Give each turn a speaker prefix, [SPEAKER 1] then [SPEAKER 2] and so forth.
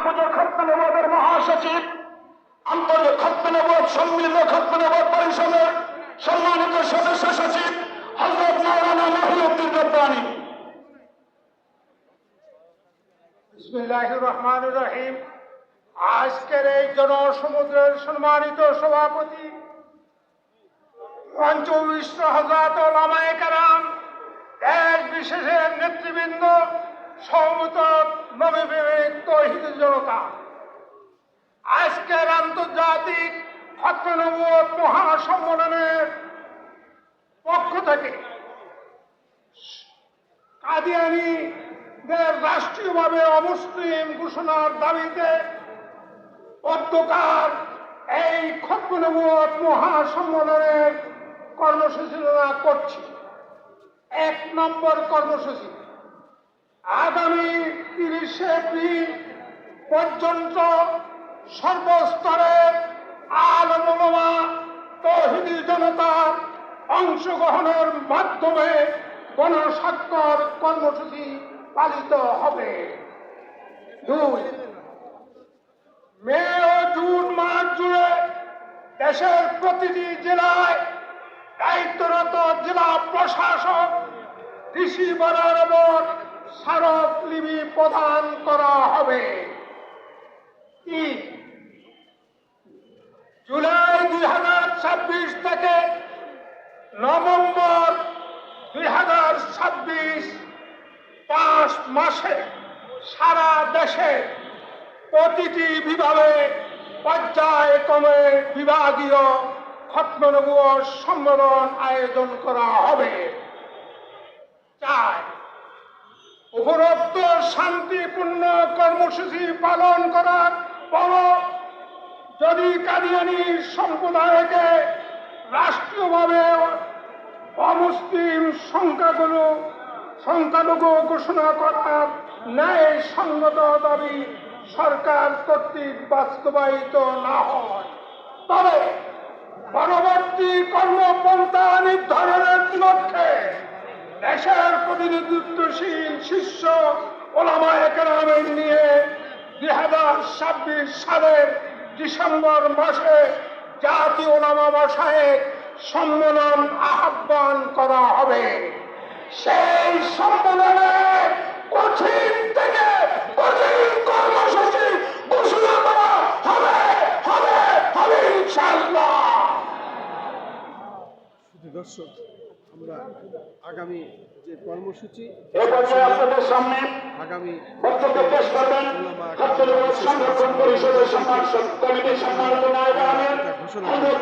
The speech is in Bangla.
[SPEAKER 1] খতনবাদের মহাসচিব, আন্তর্জাতিক খতনবাদ সম্মিলিত খতনবাদ পরিষদের সম্মানিত সদস্য সচিব, হজরত মৌলানা মহিউদ্দিন রব্বানী।
[SPEAKER 2] বিসমিল্লাহির রহমানির রহিম। আজকের এই জনসমুদ্রের সম্মানিত সভাপতি পঞ্চবিশ্ব হজরত ওলামায়ে কেরাম দেশ বিশেষের নেতৃবৃন্দ সমত নবী প্রেমিক জনতা আজকের আন্তর্জাতিক খতনবুয়ত মহাসম্মেলনের পক্ষ থেকে কাদিয়ানিদের রাষ্ট্রীয়ভাবে অমুসলিম ঘোষণার দাবিতে অধ্যকার এই খতনবুয়ত মহাসম্মেলনের কর্মসূচি করছি। এক নম্বর কর্মসূচি। আগামী তিরিশে এপ্রিল পর্যন্ত সর্বস্তরের আলমা তহিদি জনতার অংশগ্রহণের মাধ্যমে গণস্বাক্ষর কর্মসূচি পালিত হবে। দুই, মে ও জুন মাস জুড়ে দেশের প্রতিটি জেলায় দায়িত্বরত জেলা প্রশাসক কৃষি বরাবর স্মারকলিপি প্রদান করা হবে। তিন জুলাই দুই হাজার ছাব্বিশ থেকে নভেম্বর দুই হাজার ছাব্বিশ পাঁচ মাসে সারা দেশে প্রতিটি বিভাগে পর্যায়ক্রমে বিভাগীয় খতমনবুয় সম্মেলন আয়োজন করা হবে। চার, উপরোক্ত শান্তিপূর্ণ কর্মসূচি পালন করার যদি কাদিয়ানি সম্প্রদায়কে রাষ্ট্রীয়ভাবে অমুসলিম সংখ্যাগুলো, সংখ্যালঘু ঘোষণা করার ন্যায় সঙ্গত দাবি সরকার কর্তৃক বাস্তবায়িত না হয়, তবে পরবর্তী কর্মপন্থা নির্ধারণের লক্ষ্যে দেশের প্রতিনিধিত্বশীল শীর্ষ ওলামা একরামের নিয়ে দুই হাজার ছাব্বিশ সালের ডিসেম্বর মাসে জাতীয় বাসায় সম্মেলন আহ্বান করা হবে। সেই সম্মেলনে কঠিন থেকে কঠিন কর্মসূচি ঘোষণা করা হবে হবে হবে, ইনশাআল্লাহ।
[SPEAKER 3] শুধু দর্শক আমরা আগামী যে কর্মসূচি
[SPEAKER 1] আপনাদের সামনে
[SPEAKER 3] আগামী
[SPEAKER 1] বক্তব্য পেশ করবেন সংরক্ষণ পরিষদের সম্মান কমিটির সম্মানিত নায়ক আমির হজরত